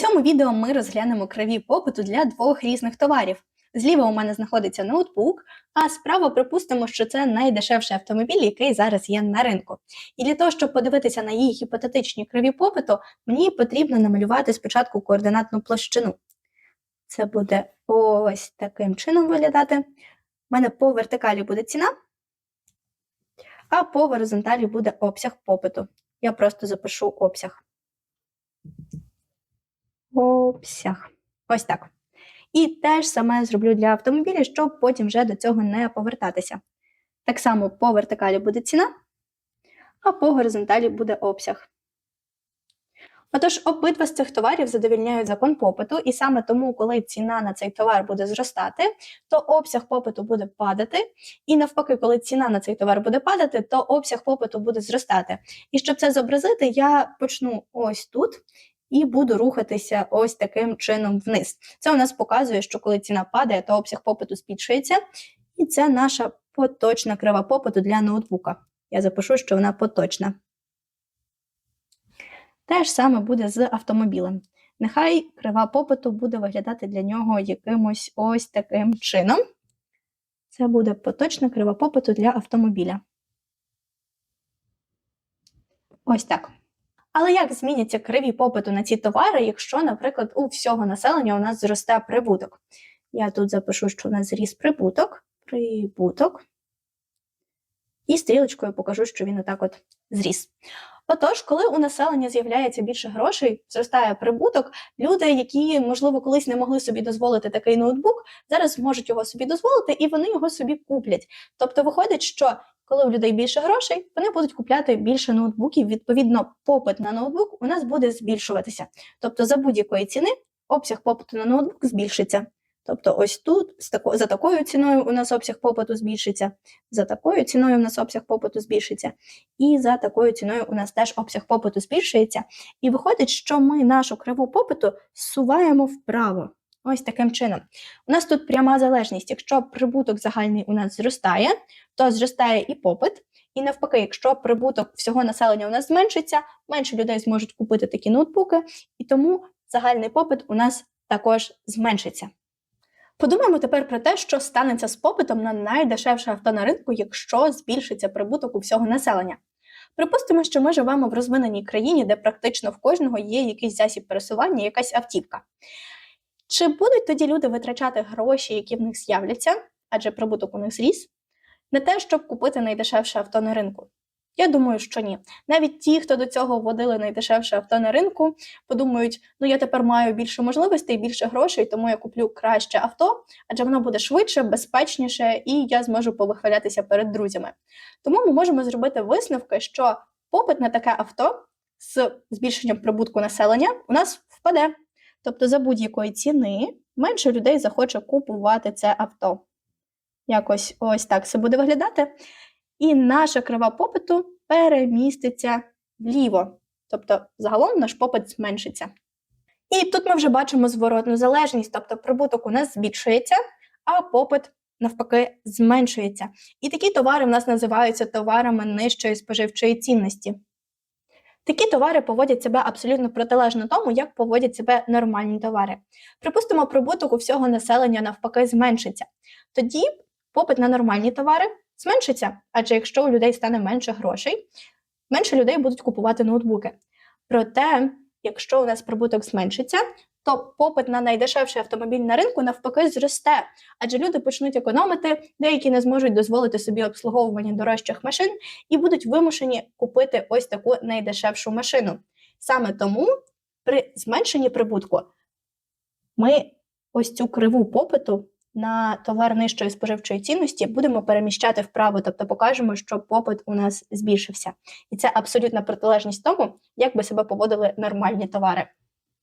цьому відео ми розглянемо криві попиту для двох різних товарів. Зліва у мене знаходиться ноутбук, а справа припустимо, що це найдешевший автомобіль, який зараз є на ринку. І для того, щоб подивитися на її гіпотетичні криві попиту, мені потрібно намалювати спочатку координатну площину. Це буде ось таким чином виглядати. У мене по вертикалі буде ціна, а по горизонталі буде обсяг попиту. Я просто запишу обсяг. Обсяг. Ось так. І те ж саме зроблю для автомобіля, щоб потім вже до цього не повертатися. Так само по вертикалі буде ціна, а по горизонталі буде обсяг. Отож, обидва з цих товарів задовільняють закон попиту, і саме тому, коли ціна на цей товар буде зростати, то обсяг попиту буде падати. І навпаки, коли ціна на цей товар буде падати, то обсяг попиту буде зростати. І щоб це зобразити, я почну ось тут і буду рухатися ось таким чином вниз. Це у нас показує, що коли ціна падає, то обсяг попиту збільшується. І це наша поточна крива попиту для ноутбука. Я запишу, що вона поточна. Те ж саме буде з автомобілем. Нехай крива попиту буде виглядати для нього якимось ось таким чином. Це буде поточна крива попиту для автомобіля. Ось так. Але як зміняться криві попиту на ці товари, якщо, наприклад, у всього населення у нас зросте прибуток? Я тут запишу, що у нас зріс прибуток, прибуток, і стрілочкою покажу, що він отак от зріс. Отож, коли у населення з'являється більше грошей, зростає прибуток, люди, які, можливо, колись не могли собі дозволити такий ноутбук, зараз можуть його собі дозволити і вони його собі куплять. Тобто виходить, що коли у людей більше грошей, вони будуть купляти більше ноутбуків. Відповідно, попит на ноутбук у нас буде збільшуватися. Тобто, за будь-якої ціни обсяг попиту на ноутбук збільшиться. Тобто, ось тут за такою ціною у нас обсяг попиту збільшиться, за такою ціною у нас обсяг попиту збільшиться, і за такою ціною у нас теж обсяг попиту збільшується. І виходить, що ми нашу криву попиту зсуваємо вправо. Ось таким чином. У нас тут пряма залежність. Якщо прибуток загальний у нас зростає, то зростає і попит. І навпаки, якщо прибуток всього населення у нас зменшиться, менше людей зможуть купити такі ноутбуки, і тому загальний попит у нас також зменшиться. Подумаємо тепер про те, що станеться з попитом на найдешевше авто на ринку, якщо збільшиться прибуток у всього населення. Припустимо, що ми живемо в розвиненій країні, де практично в кожного є якийсь засіб пересування, якась автівка. Чи будуть тоді люди витрачати гроші, які в них з'являться, адже прибуток у них зріс, на те, щоб купити найдешевше авто на ринку? Я думаю, що ні. Навіть ті, хто до цього вводили найдешевше авто на ринку, подумають, ну я тепер маю більше можливостей, більше грошей, тому я куплю краще авто, адже воно буде швидше, безпечніше, і я зможу повихвалятися перед друзями. Тому ми можемо зробити висновки, що попит на таке авто з збільшенням прибутку населення у нас впаде. Тобто за будь-якої ціни менше людей захоче купувати це авто. Якось ось так це буде виглядати. І наша крива попиту переміститься вліво. Тобто, загалом наш попит зменшиться. І тут ми вже бачимо зворотну залежність, тобто прибуток у нас збільшується, а попит, навпаки, зменшується. І такі товари в нас називаються товарами нижчої споживчої цінності. Такі товари поводять себе абсолютно протилежно тому, як поводять себе нормальні товари. Припустимо, прибуток у всього населення навпаки зменшиться. Тоді попит на нормальні товари зменшиться, адже якщо у людей стане менше грошей, менше людей будуть купувати ноутбуки. Проте, якщо у нас прибуток зменшиться, то попит на найдешевший автомобіль на ринку навпаки зросте, адже люди почнуть економити, деякі не зможуть дозволити собі обслуговування дорожчих машин і будуть вимушені купити ось таку найдешевшу машину. Саме тому при зменшенні прибутку ми ось цю криву попиту на товар нижчої споживчої цінності будемо переміщати вправо, тобто покажемо, що попит у нас збільшився. І це абсолютна протилежність тому, як би себе поводили нормальні товари.